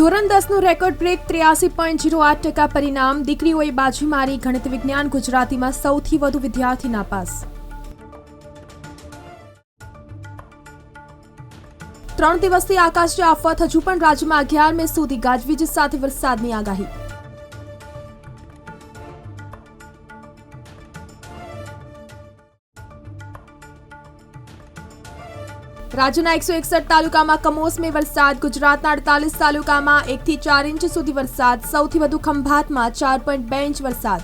ધોરણ દસનું record break ત્ર્યાસી પોઈન્ટ જીરો આઠ ટકા પરિણામ. દીકરીઓએ બાજી મારી ગણિત વિજ્ઞાન ગુજરાતીમાં સૌથી વધુ વિદ્યાર્થી નાપાસ ત્રણ દિવસથી આકાશી આફત હજુ પણ રાજ્યમાં અગિયાર મે સુધી ગાજવીજ સાથે વરસાદની આગાહી. રાજ્યના એકસો એકસઠ તાલુકામાં કમોસમી વરસાદ, ગુજરાતના અડતાલીસ તાલુકામાં એકથી ચાર ઇંચ સુધી વરસાદ, સૌથી વધુ ખંભાતમાં ચાર પોઈન્ટ બે ઇંચ વરસાદ.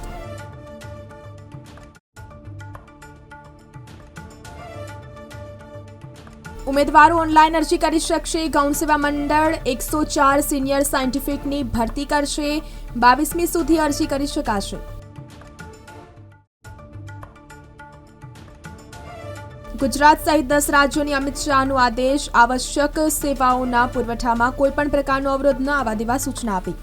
ઉમેદવારો ઓનલાઈન અરજી કરી શકશે. ગૌણ સેવા મંડળ એકસો ચાર સિનિયર સાયન્ટિફિકની ભરતી કરશે. બાવીસમી સુધી અરજી કરી શકાશે. ગુજરાત સહિત દસ રાજ્યોની અમિત શાહનો આદેશ, આવશ્યક સેવાઓના પુરવઠામાં કોઈપણ પ્રકારનો અવરોધ ન આવવા દેવા સૂચના આપી.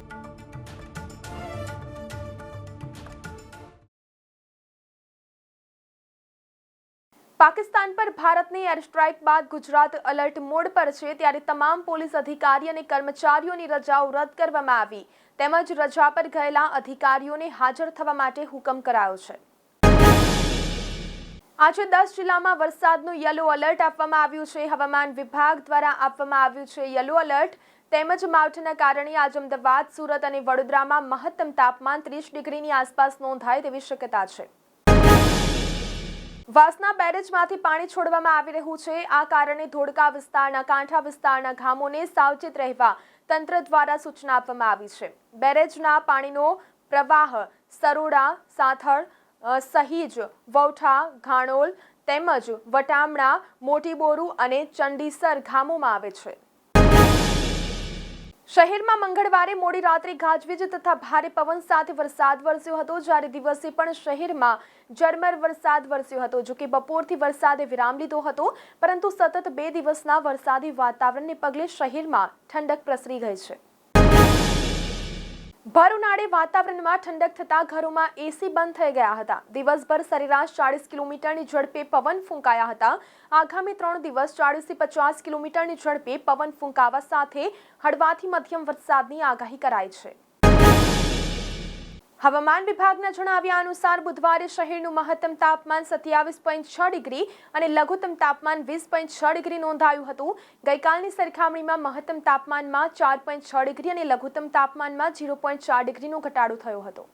પાકિસ્તાન પર ભારતની એર સ્ટ્રાઇક બાદ ગુજરાત અલર્ટ મોડ પર છે, ત્યારે તમામ પોલીસ અધિકારી અને કર્મચારીઓની રજાઓ રદ કરવામાં આવી. તેમજ રજા પર ગયેલા અધિકારીઓને હાજર થવા માટે હુકમ કરાયો છે. આજે દસ જિલ્લામાં વરસાદનું યલો એલર્ટ આપવામાં આવ્યું છે. હવામાન વિભાગ દ્વારા આપવામાં આવ્યું છે યલો એલર્ટ તેમજ માવઠાના કારણે આજે અમદાવાદ, સુરત અને વડોદરામાં મહત્તમ તાપમાન ત્રીસ ડિગ્રીની આસપાસ નોંધાય તેવી શક્યતા છે. વાસના બેરેજમાંથી પાણી છોડવામાં આવી રહ્યું છે. આ કારણે ધોળકા વિસ્તારના, કાંઠા વિસ્તારના ગામોને સાવચેત રહેવા તંત્ર દ્વારા સૂચના આપવામાં આવી છે. બેરેજના પાણીનો પ્રવાહ, સરોડા, સાથળ સહીજ, વૌઠા, ઘાણોલ તેમજ વટામણા, મોટીબોરુ અને ચંડીસર ગામોમાં આવે છે. શહેરમાં મંગળવારે મોડી રાત્રે ગાજવીજ તથા ભારે પવન સાથે વરસાદ વરસ્યો હતો. જ્યારે દિવસે પણ શહેરમાં ઝરમર વરસાદ વરસ્યો હતો જોકે બપોરથી વરસાદે વિરામ લીધો હતો. પરંતુ સતત બે દિવસના વરસાદી વાતાવરણને પગલે શહેરમાં ઠંડક પ્રસરી ગઈ છે. ભર ઉનાળે વાતાવરણમાં ઠંડક થતા ઘરોમાં એસી બંધ થઈ ગયા હતા. દિવસભર સરેરાશ ચાળીસ કિલોમીટરની ઝડપે પવન ફૂંકાયા હતા. આગામી ત્રણ દિવસ ચાળીસથી પચાસ કિલોમીટરની ઝડપે પવન ફૂંકાવા સાથે હળવાથી મધ્યમ વરસાદની આગાહી કરાઈ છે. હવામાન વિભાગના જણાવ્યા અનુસાર બુધવારે શહેરનું મહત્તમ તાપમાન સત્યાવીસ પોઈન્ટ છ ડિગ્રી અને લઘુત્તમ તાપમાન વીસ પોઈન્ટ છ ડિગ્રી નોંધાયું હતું. ગઈકાલની સરખામણીમાં મહત્તમ તાપમાનમાં ચાર પોઈન્ટ છ ડિગ્રી અને લઘુત્તમ તાપમાનમાં ઝીરો પોઈન્ટ ચાર ડિગ્રીનો ઘટાડો થયો હતો.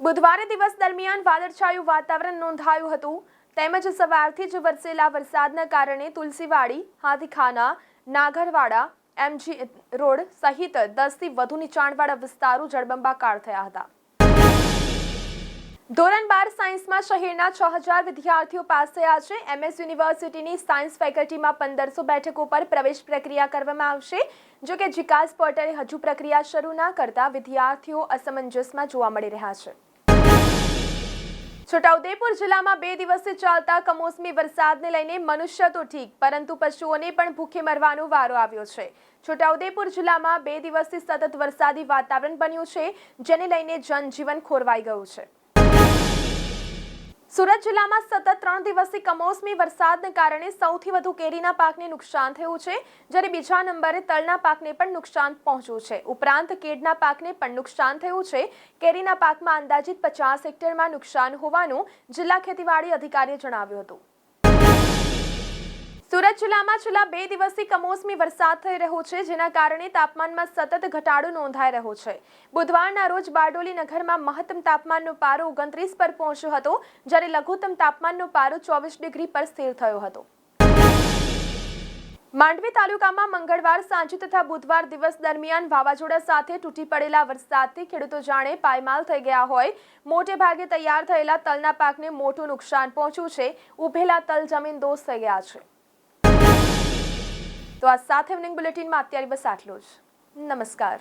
બુધવારે દિવસ દરમિયાન વાદળછાયું વાતાવરણ નોંધાયું હતું. તેમજ સવારથી જ વરસેલા વરસાદના કારણે તુલસીવાડી, હાથીખાના, નાગરવાડા એમજી રોડ સહિત દસથી વધુ નીચાણવાળા વિસ્તારો જળબંબાકાર થયા હતા. ધોરણ બાર સાયન્સમાં શહેરના છ હજાર વિદ્યાર્થીઓ પાસ થયા છે એમએસ યુનિવર્સિટીની સાયન્સ ફેકલ્ટીમાં પંદરસો બેઠકો પર પ્રવેશ પ્રક્રિયા કરવામાં આવશે. જો કે જીકાસ પોર્ટલે હજુ પ્રક્રિયા શરૂ ના કરતા વિદ્યાર્થીઓ અસમંજસમાં જોવા મળી રહ્યા છે. છોટાઉદેપુર જિલ્લામાં બે દિવસથી ચાલતા કમોસમી વરસાદને લઈને મનુષ્ય તો ઠીક, પરંતુ પશુઓને પણ ભૂખે મરવાનો વારો આવ્યો છે. છોટાઉદેપુર જિલ્લામાં બે દિવસથી સતત વરસાદી વાતાવરણ બન્યું છે, જેને લઈને જનજીવન ખોરવાઈ ગયું છે. સુરત જિલ્લામાં સતત ત્રણ દિવસથી કમોસમી વરસાદને કારણે સૌથી વધુ કેરીના પાકને નુકસાન થયું છે, જ્યારે બીજા નંબરે તલના પાકને પણ નુકસાન પહોંચ્યું છે. ઉપરાંત કેડના પાકને પણ નુકસાન થયું છે. કેરીના પાકમાં અંદાજિત પચાસ હેક્ટરમાં નુકસાન હોવાનું જિલ્લા ખેતીવાડી અધિકારીએ જણાવ્યું હતું. સુરત જિલ્લામાં છેલ્લા બે દિવસથી કમોસમી વરસાદ થઈ રહ્યો છે, જેના કારણે તાપમાનમાં સતત ઘટાડો નોંધાઈ રહ્યો છે. બુધવારના રોજ બારડોલી નગરમાં મહત્તમ તાપમાનનો પારો ઓગણત્રીસ પર પહોંચ્યો હતો, જ્યારે લઘુત્તમ તાપમાનનો પારો ચોવીસ ડિગ્રી પર સ્થિર થયો હતો. માંડવી તાલુકામાં મંગળવાર સાંજે તથા બુધવાર દિવસ દરમિયાન વાવાઝોડા સાથે તૂટી પડેલા વરસાદથી ખેડૂતો જાણે પાયમાલ થઈ ગયા હોય. મોટે ભાગે તૈયાર થયેલા તલના પાકને મોટું નુકસાન પહોંચ્યું છે. ઉભેલા તલ જમીન દોષ થઈ ગયા છે. તો આ સાથે ઇવનિંગ બુલેટિનમાં અત્યારે બસ આટલું જ. નમસ્કાર.